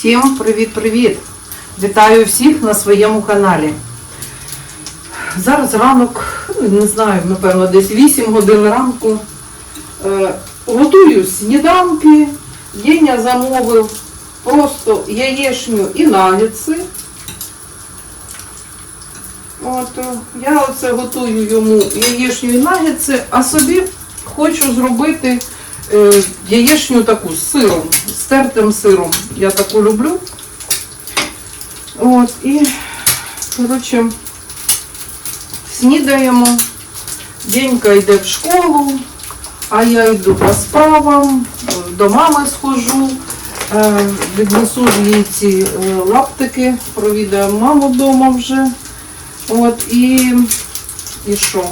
Всім привіт-привіт! Вітаю всіх на своєму каналі. Зараз ранок, не знаю, напевно, десь 8 годин ранку. Е, готую сніданки. Єня замовив просто яєшню і нагетси. От, е, я оце готую йому яєшню і нагетси, а собі хочу зробити е, яєшню таку з сиром, з тертим сиром. Я таку люблю. От, і, коротше, снідаємо. Денька йде в школу, а я йду по справам, до мами схожу, е, віднесу їй ці е, лаптики, провідаю маму вдома вже. От, і, і що?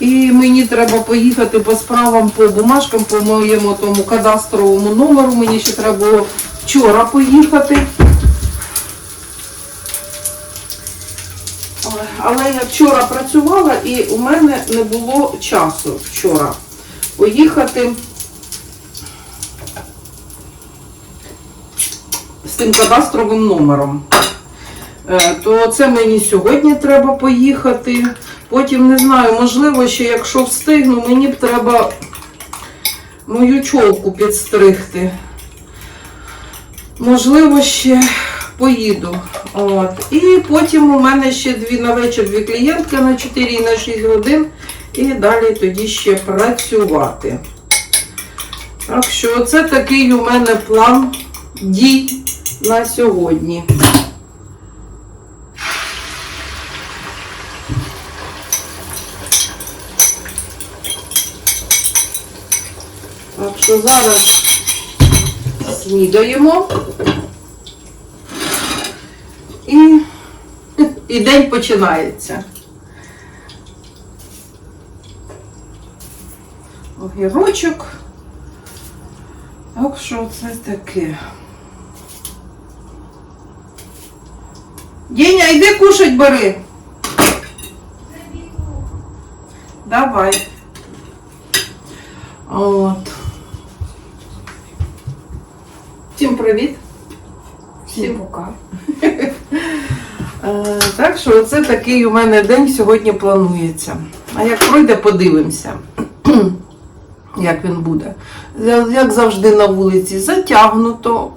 І мені треба поїхати по справам, по бумажкам, по моєму тому кадастровому номеру. Мені ще треба було вчора поїхати. Але я вчора працювала і у мене не було часу вчора поїхати з тим кадастровим номером. Е, То це мені сьогодні треба поїхати. Потім не знаю, можливо, ще якщо встигну, мені б треба мою чолку підстригти. Можливо, ще поїду. От. І потім у мене ще дві на вечір дві клієнтки на 4 і на 6 годин. І далі тоді ще працювати. Так що це такий у мене план дій на сьогодні. Що зараз снідаємо. І, і день починається. Огірочок. Так що це таке? Деня, йди кушать бери. Давай. От. Всім привіт. Всім пока. Е, Так що це такий у мене день сьогодні планується. А як пройде, подивимося, як він буде. Як завжди на вулиці затягнуто,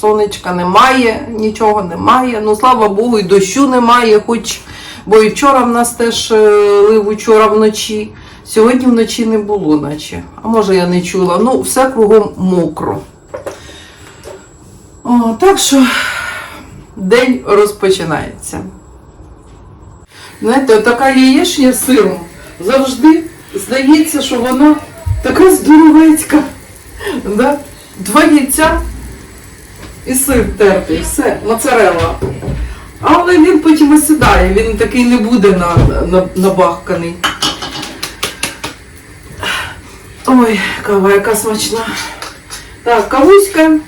сонечка немає, нічого немає. Ну, слава Богу, і дощу немає, хоч, бо і вчора в нас теж е, лив учора вночі. Сьогодні вночі не було, наче. А може я не чула. Ну, все кругом мокро. О, так що день розпочинається. Знаєте, така яєшня з сиром завжди здається, що вона така здоровецька. Да? Два яйця і сир тертий, все, моцарелла. Але він потім осідає, він такий не буде на, на, набахканий. Ой, кава яка смачна. Так, кавуська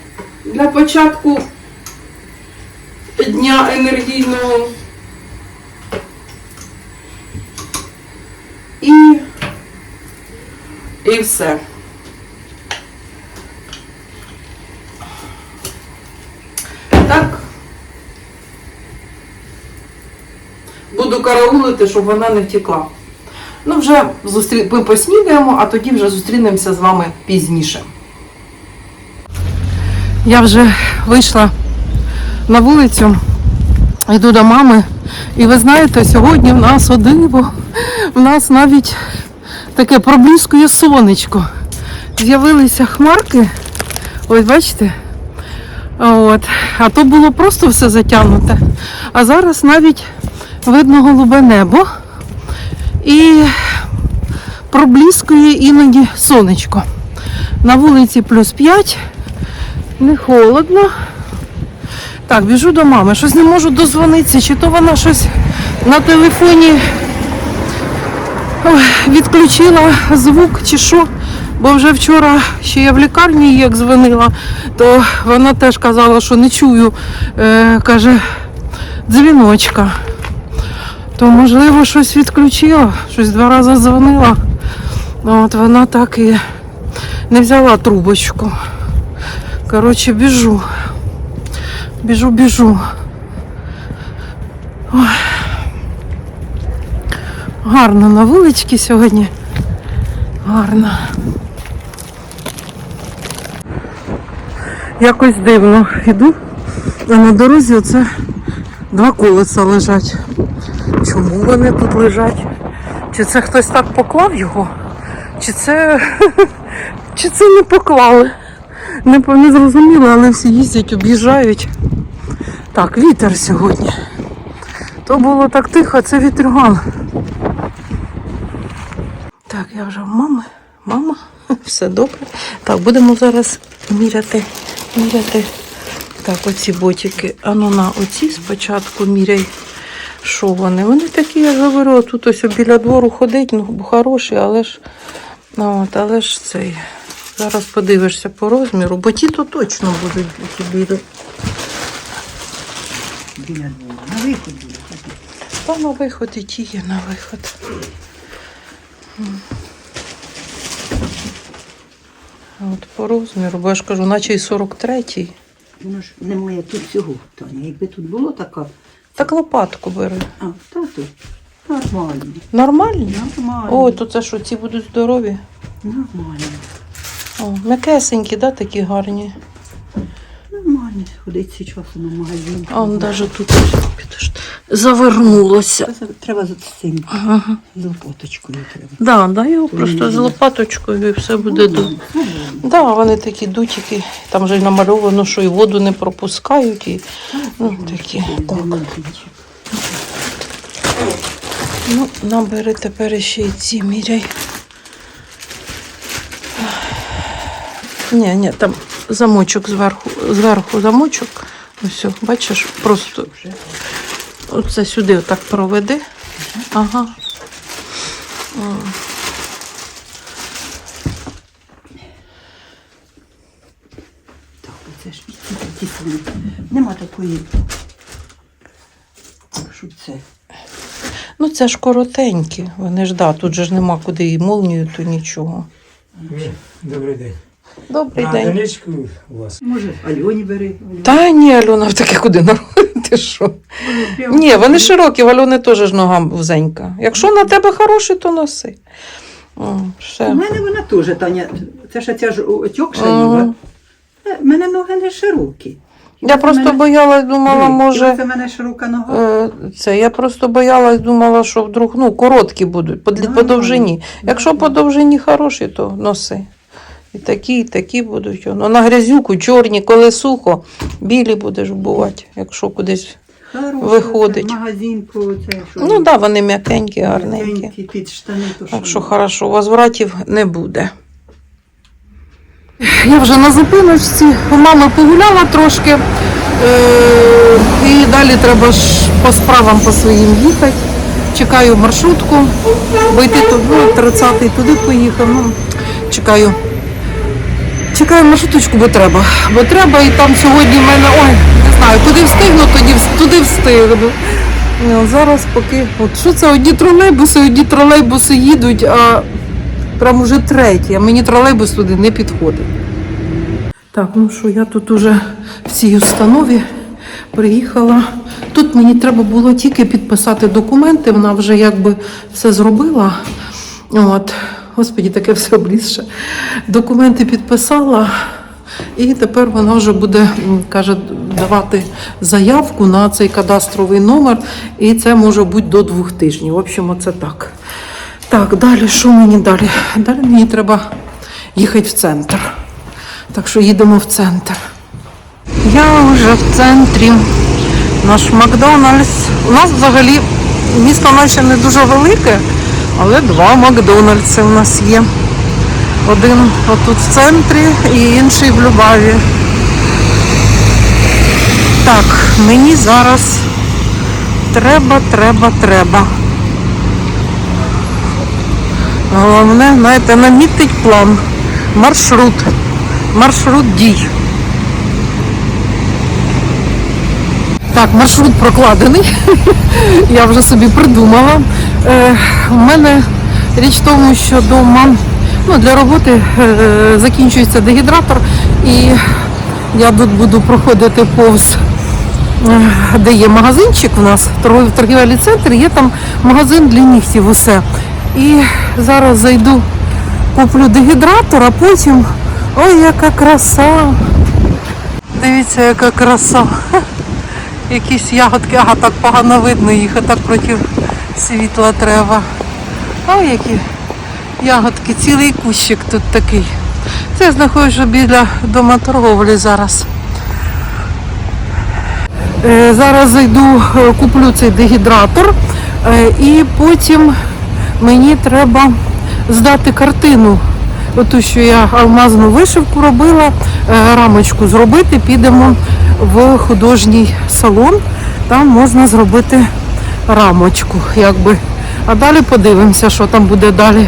для початку дня енергійного. І, і все. Так. Буду караулити, щоб вона не втекла. Ну, вже зустрі... ми поснідаємо, а тоді вже зустрінемося з вами пізніше. Я вже вийшла на вулицю, йду до мами. І ви знаєте, сьогодні в нас о диво, в нас навіть таке проблискує сонечко. З'явилися хмарки. Ось бачите? От. А то було просто все затягнуте. А зараз навіть видно голубе небо. І проблискує іноді сонечко. На вулиці плюс 5, не холодно. Так, біжу до мами. Щось не можу дозвонитися, чи то вона щось на телефоні відключила звук, чи що. Бо вже вчора ще я в лікарні як дзвонила, то вона теж казала, що не чую, е, каже, дзвіночка. То можливо щось відключила, щось два рази дзвонила. От вона так і не взяла трубочку. Коротше, біжу. Біжу, біжу. Ой. Гарно на вуличці сьогодні. Гарно. Якось дивно йду, а на дорозі оце два колеса лежать. Чому вони тут лежать? Чи це хтось так поклав його? Чи це, чи це не поклали? Не, не зрозуміло, але всі їздять, об'їжджають. Так, вітер сьогодні. То було так тихо, це вітрюган. Так, я вже в мами. Мама, все добре. Так, будемо зараз міряти, міряти. Так, оці ботики. Ану на оці спочатку міряй. Що вони? Вони такі, я говорю, тут ось біля двору ходить, ну хороші, але ж, ну, от, але ж цей. Зараз подивишся по розміру, бо ті то точно будуть ті білі. біля двору. На виході. Та на виход і ті є на виход. А От по розміру, бо я ж кажу, наче й 43-й. Воно ж немає тут всього, Таня. Якби тут було така, Так лопатку бери. а, та тут. Нормально. Нормальні? Нормально. О, то це що, ці будуть здорові? Нормально. О, м'якесенькі, да, такі гарні. Нормально. Ходить з часу на магазин. А он навіть тут підожди, завернулося. Треба за цим, Ага. з лопаточкою треба. Да, да, його просто з лопаточкою і все буде. Свободно. Да, вони такі дутики, там же й намальовано, що і воду не пропускають, і ну, такі. Так. Ну, набери тепер ще й ці міряй. Ні, ні, там замочок зверху, зверху замочок. Ось, бачиш, просто Вже. Оце сюди отак проведи. Ага. Так, оце ж і ці такі самі. Нема такої. Що це? Ну це ж коротенькі. Вони ж да, тут же ж нема куди і молнію, то нічого. Добрий день. Добрий а день. Донечку у вас? Може, Альоні бери. Та ні, Альона, в таке куди народити, що? Ні, вони широкі, в Альони теж ж нога вузенька. Якщо на тебе хороший, то носи. О, У мене вона теж, Таня. Це ж ця ж отьокша Ага. ніга. Е, мене ноги не широкі. Я просто мене... боялась, думала, Це може. в мене широка нога. е, Це я просто боялась, думала, що вдруг ну, короткі будуть по, длі- по Нормально. довжині. Якщо по довжині хороші, то носи. І такі, і такі будуть. Ну, на грязюку, чорні, коли сухо, білі будеш вбувати, якщо кудись. Хороша, виходить. це Магазин по це, що Ну так, да, вони м'якенькі, гарненькі. м'якенькі, під штани. То Так що що хорошо, возвратів не буде. Я вже на зупиночці, у мами погуляла трошки. Е- і далі треба ж по справам по своїм їхати. Чекаю маршрутку, бо йти тут, ну, 30-й туди поїхав. Ну, чекаю. Чекаю маршруточку, бо треба. Бо треба, і там сьогодні в мене, ой, не знаю, куди встигну, тоді туди встигну. Ну, Зараз поки. От що це одні тролейбуси, одні тролейбуси їдуть, а прям уже треті, а мені тролейбус туди не підходить. Так, ну що, я тут уже в цій установі приїхала. Тут мені треба було тільки підписати документи, вона вже якби все зробила. От. Господі, таке все облізше. Документи підписала, і тепер вона вже буде, каже, давати заявку на цей кадастровий номер, і це може бути до двох тижнів. В общем, оце так. Так, далі, що мені далі? Далі мені треба їхати в центр. Так що їдемо в центр. Я вже в центрі. Наш Макдональдс. У нас взагалі місто наше не дуже велике, але два Макдональдси у нас є. Один отут в центрі і інший в Любаві. Так, мені зараз треба, треба, треба. Головне, знаєте, намітить план, маршрут, маршрут дій. Так, маршрут прокладений. Я вже собі придумала. Е, у мене річ в тому, що вдома ну, для роботи е, закінчується дегідратор і Я тут буду проходити повз, е, де є магазинчик у нас, торговий торгівельний центр, є там магазин для нігтів усе. І зараз зайду, куплю дегідратор, а потім. Ой, яка краса! Дивіться, яка краса. Якісь ягодки, ага, так погано видно їх, а так проти світла треба. Ой, які ягодки, цілий кущик тут такий. Це я знаходжусь біля дома торговлі зараз. Е, Зараз зайду, е, куплю цей дегідратор е, і потім мені треба здати картину. Оту, що я алмазну вишивку робила, рамочку зробити, підемо в художній салон. Там можна зробити рамочку, якби. А далі подивимося, що там буде далі.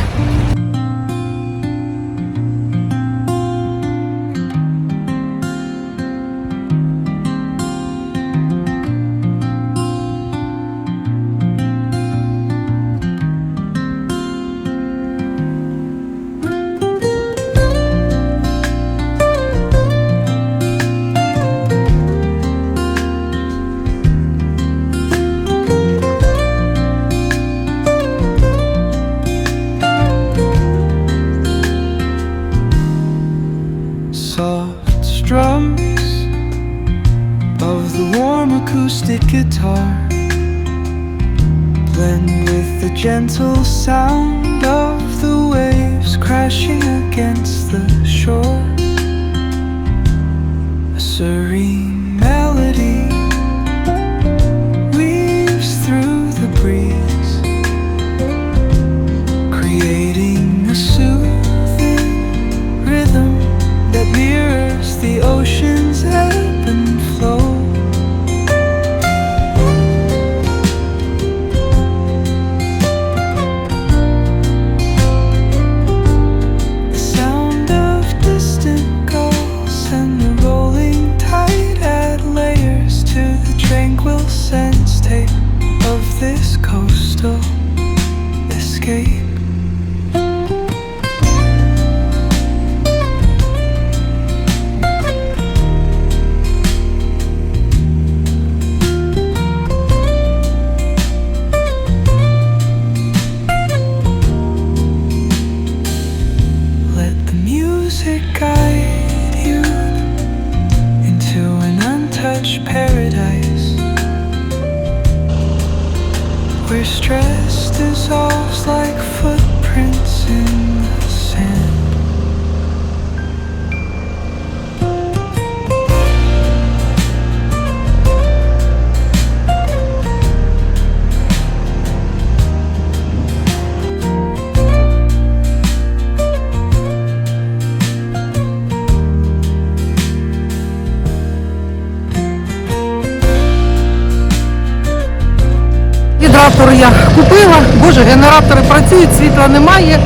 Я купила. Боже, генератори працюють, світла немає.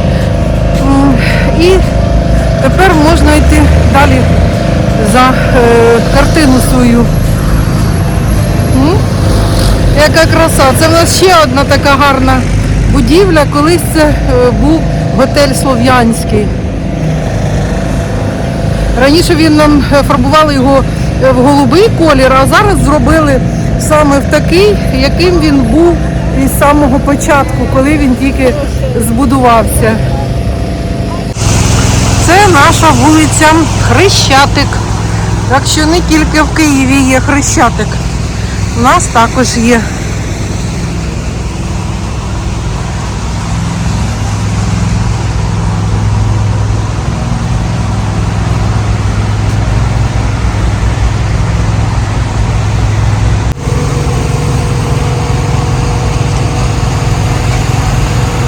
І тепер можна йти далі за е, картину свою. Яка краса. Це в нас ще одна така гарна будівля. Колись це е, був готель Слов'янський. Раніше він нам е, фарбували його в голубий колір, а зараз зробили саме в такий, яким він був із самого початку, коли він тільки збудувався. Це наша вулиця Хрещатик. Так що не тільки в Києві є Хрещатик. У нас також є.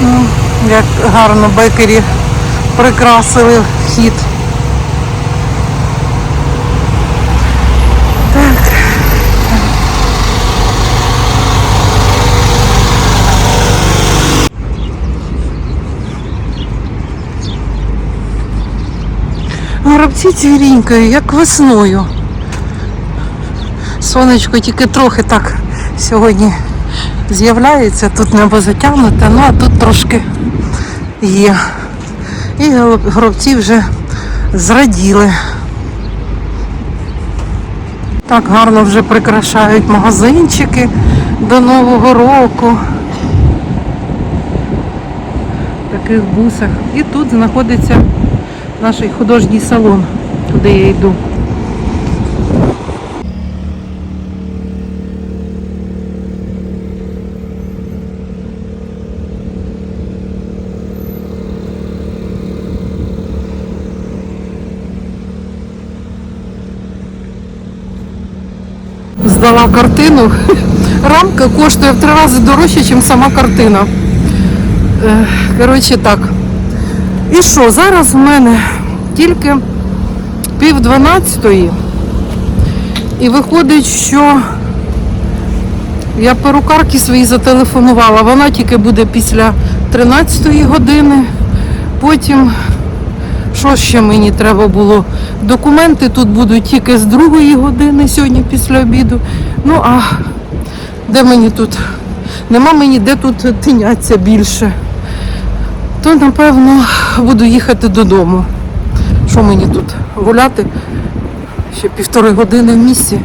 Ну, Як гарно бекері прикрасили вхід. Так. Горобці цвірінькою, як весною. Сонечко тільки трохи так сьогодні з'являється, тут небо затягнуте, ну а тут трошки є. І горобці вже зраділи. Так гарно вже прикрашають магазинчики до Нового року. В таких бусах. І тут знаходиться наш художній салон, куди я йду. Здала картину. Рамка коштує в три рази дорожче, ніж сама картина. Е, Коротше так. І що, зараз в мене тільки пів дванадцятої. І виходить, що я перукарки своїй зателефонувала. Вона тільки буде після 13 години. Потім, що ще мені треба було? Документи тут будуть тільки з другої години сьогодні після обіду. Ну а де мені тут? Нема мені де тут тинятися більше. То напевно буду їхати додому. Що мені тут? Гуляти ще півтори години в місті,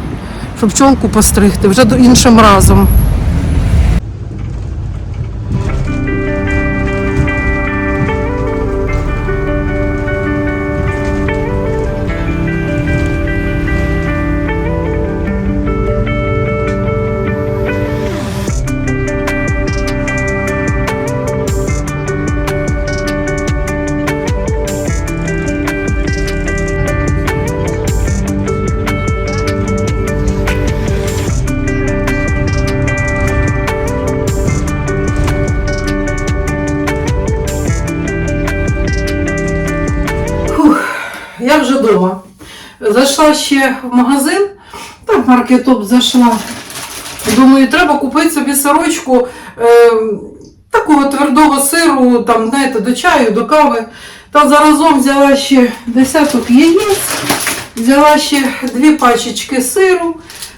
щоб чолку постригти вже до- іншим разом. Зайшла ще в магазин, так маркетоп зайшла. Думаю, треба купити собі сорочку е, такого твердого сиру, там, знаєте, до чаю, до кави. Та заразом взяла ще десяток яєць, взяла ще дві пачечки сиру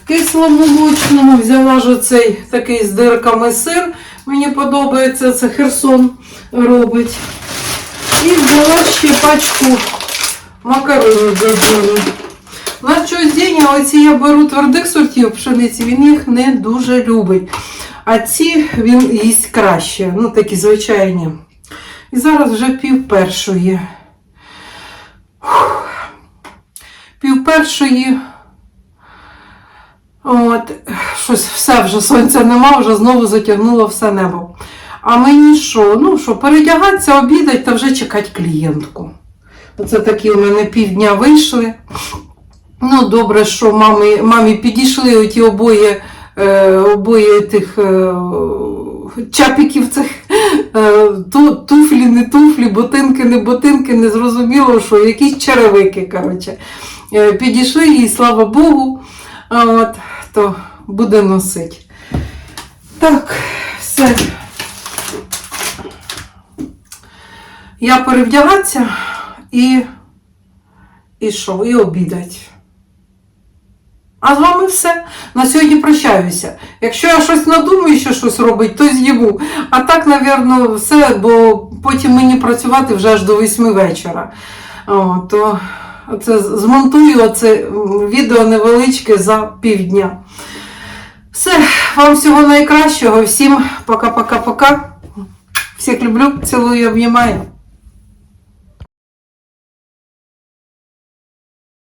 кисломолочного, взяла ж оцей такий з дирками сир. Мені подобається, це Херсон робить. І взяла ще пачку макарони день, оці я беру твердих сортів пшениці, він їх не дуже любить. А ці він їсть краще, ну такі звичайні. І зараз вже пів першої. Пів першої. От, щось все вже сонця нема, вже знову затягнуло все небо. А мені що? Ну що, передягатися, обідати та вже чекати клієнтку. Оце такі у мене півдня вийшли. Ну, добре, що мамі, мамі підійшли оті обоє, е, обоє тих е, чапіків цих е, ту, туфлі, не туфлі, ботинки, не ботинки, не зрозуміло, що якісь черевики. коротше. Е, підійшли їй, слава Богу, а от, то буде носити. Так, все. Я перевдягатися і, і що, і обідать. А з вами все. На сьогодні прощаюся. Якщо я щось надумаю, що щось робить, то з'їму. А так, напевно, все, бо потім мені працювати вже аж до 8 вечора. О, то оце змонтую оце м, відео невеличке за півдня. Все, вам всього найкращого. Всім пока-пока-пока. Всіх люблю, цілую, обнімаю.